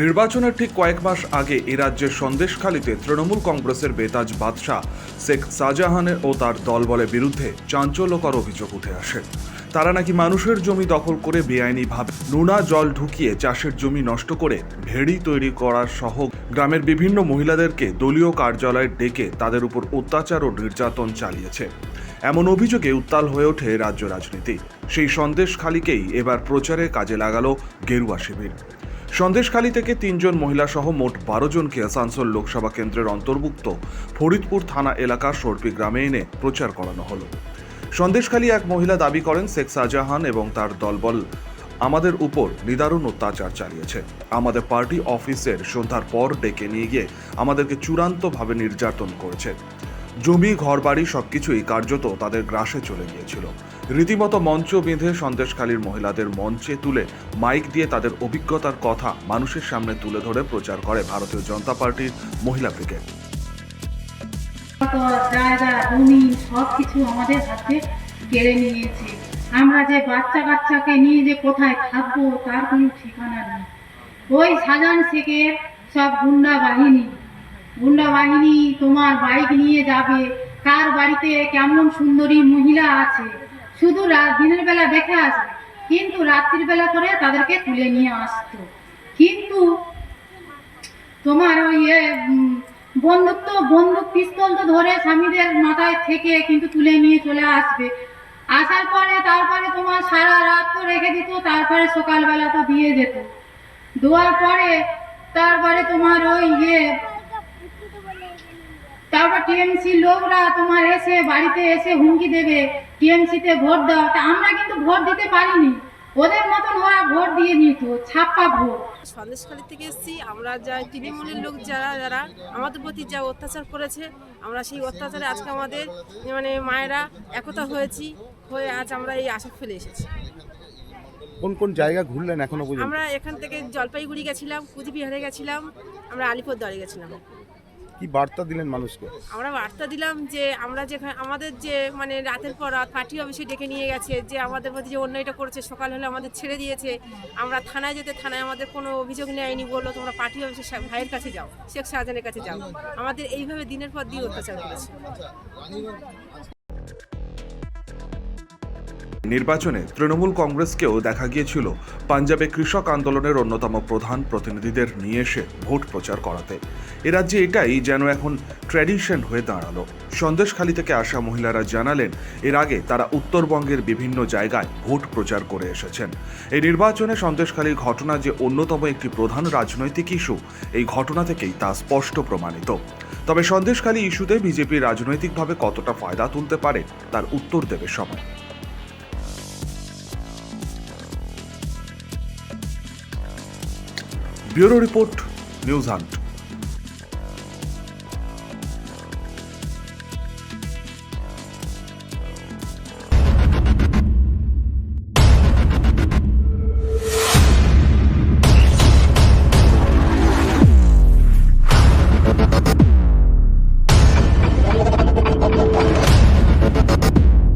নির্বাচনের ঠিক কয়েক মাস আগে এ রাজ্যের সন্দেশখালীতে তৃণমূল কংগ্রেসের বেতাজ বাদশাহ শেখ শাহজাহানের ও তার দলবলের বিরুদ্ধে চাঞ্চল্যকর অভিযোগ উঠে আসে। তারা নাকি মানুষের জমি দখল করে বেআইনিভাবে নোনা জল ঢুকিয়ে চাষের জমি নষ্ট করে ভেড়ি তৈরি করার সহ গ্রামের বিভিন্ন মহিলাদেরকে দলীয় কার্যালয়ে ডেকে তাদের উপর অত্যাচার ও নির্যাতন চালিয়েছে। এমন অভিযোগে উত্তাল হয়ে ওঠে রাজ্য রাজনীতি। সেই সন্দেশখালীকেই এবার প্রচারে কাজে লাগালো গেরুয়া শিবির। সন্দেশখালী থেকে তিনজন মহিলা সহ মোট বারো জনকে আসানসোল লোকসভা কেন্দ্রের অন্তর্ভুক্ত ফরিদপুর থানা এলাকার সর্পি গ্রামে এনে প্রচার করানো হলো। সন্দেশখালী এক মহিলা দাবি করেন, শেখ শাহজাহান এবং তার দলবল আমাদের উপর নিদারুণ অত্যাচার চালিয়েছে। আমাদের পার্টি অফিসের সন্ধ্যার পর ডেকে নিয়ে গিয়ে আমাদেরকে চূড়ান্তভাবে নির্যাতন করেছে। জমি, ঘরবাড়ি সবকিছুই কার্যত তাদের গ্রাসে চলে গিয়েছিল। রীতিমতো মঞ্চ বেঁধে সন্দেশখালীর মহিলাদের মঞ্চে তুলে মাইক দিয়ে তাদের অভিজ্ঞতার কথা মানুষের সামনে তুলে ধরে প্রচার করে ভারতীয় জনতা পার্টির মহিলা নিয়েছে। আমরা যে বাচ্চা নিয়ে যে কোথায় থাকব, তার কোনো ঠিকানা নেই। ওই সাজান সব গুন্ডা বাহিনী। গুন্ডা বাহিনী তোমার বাইক নিয়ে যাবে। কার বাড়িতে কেমন সুন্দরী মহিলা আছে? শুধু দিনের বেলা দেখে আসবে, কিন্তু রাত্রির বেলা করে তাদেরকে তুলে নিয়ে আসতো। কিন্তু তোমার ওই বন্দুক তো বন্দুক পিস্তল তো ধরে স্বামীদের মাথায় থেকে কিন্তু তুলে নিয়ে চলে আসবে। আসার পরে, তারপরে তোমার সারা রাত তো রেখে দিত, তারপরে সকালবেলা তো দিয়ে যেত। দেওয়ার পরে, তারপরে তোমার ওই ইয়ে তারপর টিএমসি লোকরা তোমার এসে বাড়িতে এসে হুমকি দেবে টিএমসিতে ভোট দাও তা আমরা কিন্তু ভোট দিতে পারিনি। ওদের মতন ওরা ভোট দিয়ে নিত ছাপ্পা ভোট। সন্দেশখালী থেকে এসেছি আমরা যা তৃণমূলের লোক যারা যারা আমাদের প্রতি যা অত্যাচার করেছে আমরা সেই অত্যাচারে আজকে আমাদের মানে মায়েরা একতা হয়েছি হয়ে আজ আমরা এই আশা ফেলে এসেছি। কোন কোন জায়গা ঘুরলেন এখনও পর্যন্ত? আমরা এখান থেকে জলপাইগুড়ি গেছিলাম কুচবিহারে গেছিলাম আমরা আলিপুরদুয়ারে গেছিলাম। কি বার্তা দিলেন মানুষকে? আমরা বার্তা দিলাম যে আমরা যেখানে, আমাদের যে মানে রাতের পর রাত পার্টি অফিসে ডেকে নিয়ে গেছে, যে আমাদের প্রতি যে অন্যায়টা করেছে, সকাল হলে আমাদের ছেড়ে দিয়েছে, আমরা থানায় যেতে, থানায় আমাদের কোনো অভিযোগ নেয়নি, বলল তোমরা পার্টি অফিসের ভাইয়ের কাছে যাও, শেখ শাহজাহানের কাছে যাও। আমাদের এইভাবে দিনের পর দিয়ে অত্যাচার করেছে। নির্বাচনে তৃণমূল কংগ্রেসকেও দেখা গিয়েছিল। পাঞ্জাবে কৃষক আন্দোলনের অন্যতম প্রধান প্রতিনিধিদের নিয়ে এসে ভোট প্রচার করাতে। এ রাজ্যে এটাই যেন এখন ট্র্যাডিশন হয়ে দাঁড়াল। সন্দেশখালী থেকে আসা মহিলারা জানালেন, এর আগে তারা উত্তরবঙ্গের বিভিন্ন জায়গায় ভোট প্রচার করে এসেছেন। এই নির্বাচনে সন্দেশখালীর ঘটনা যে অন্যতম একটি প্রধান রাজনৈতিক ইস্যু, এই ঘটনা থেকেই তা স্পষ্ট প্রমাণিত। তবে সন্দেশখালী ইস্যুতে বিজেপি রাজনৈতিকভাবে কতটা ফায়দা তুলতে পারে, তার উত্তর দেবে সময়। Bureau report news hunt.